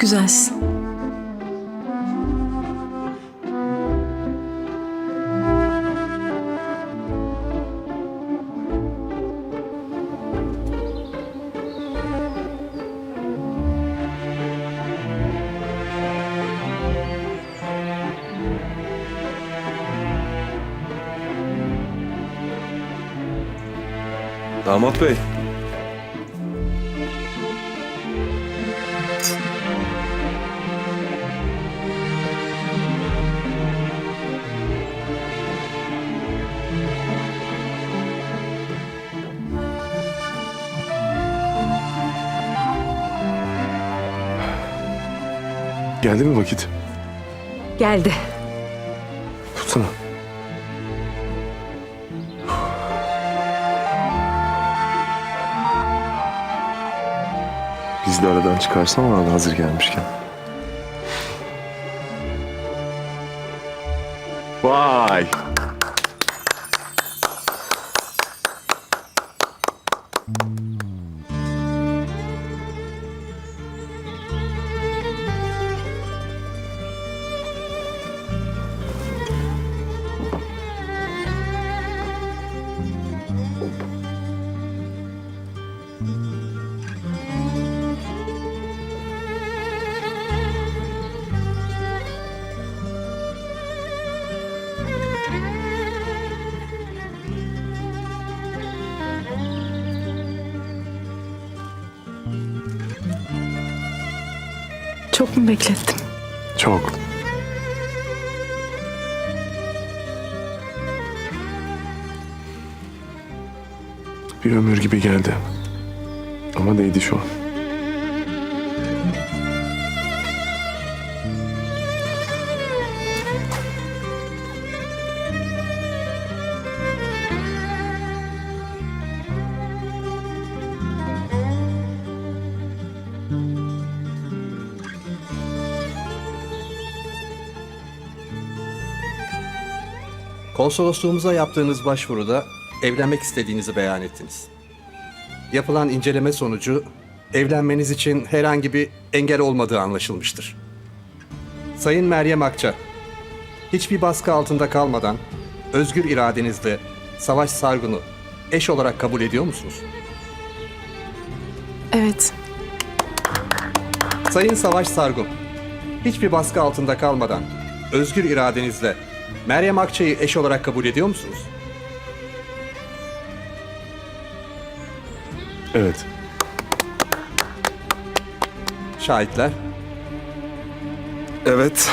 güzelsin. Damat bey. Geldi mi vakit? Geldi. Tutsana. Biz de aradan çıkarsana abi hazır gelmişken. Vay! Çok mu beklettim? Çok. Bir ömür gibi geldi. Ama değdi şu an. Konsolosluğumuza yaptığınız başvuruda evlenmek istediğinizi beyan ettiniz. Yapılan inceleme sonucu evlenmeniz için herhangi bir engel olmadığı anlaşılmıştır. Sayın Meryem Akça, hiçbir baskı altında kalmadan özgür iradenizle Savaş Sargun'u eş olarak kabul ediyor musunuz? Evet. Sayın Savaş Sargun, hiçbir baskı altında kalmadan özgür iradenizle Meryem Akça'yı eş olarak kabul ediyor musunuz? Evet. Şahitler, Evet.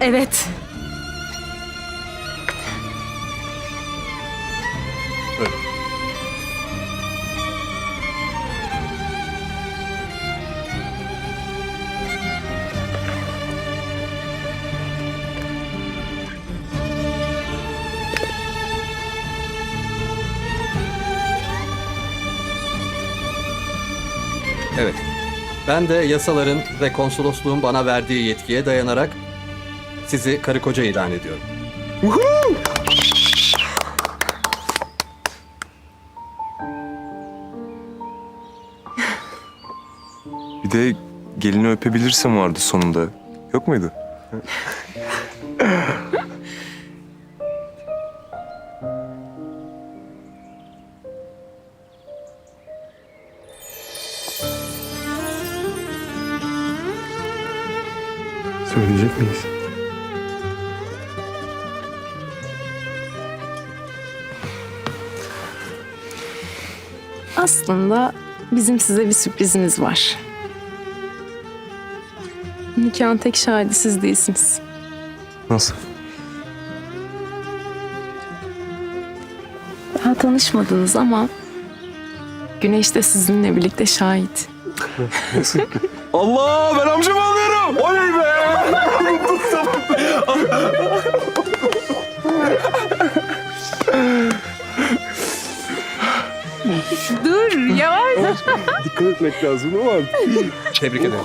Evet. Evet. Ben de yasaların ve konsolosluğun bana verdiği yetkiye dayanarak sizi karı koca ilan ediyorum. Bir de gelini öpebilirsin vardı sonunda. Yok muydu? Söyleyecek miyiz? Aslında bizim size bir sürprizimiz var. Nikahın tek şahidi siz değilsiniz. Nasıl? Daha tanışmadınız ama Güneş de sizinle birlikte şahit. Allah ben amcamı alıyorum. Dur yavaş. Dikkat etmek lazım ama. Tebrik ederim.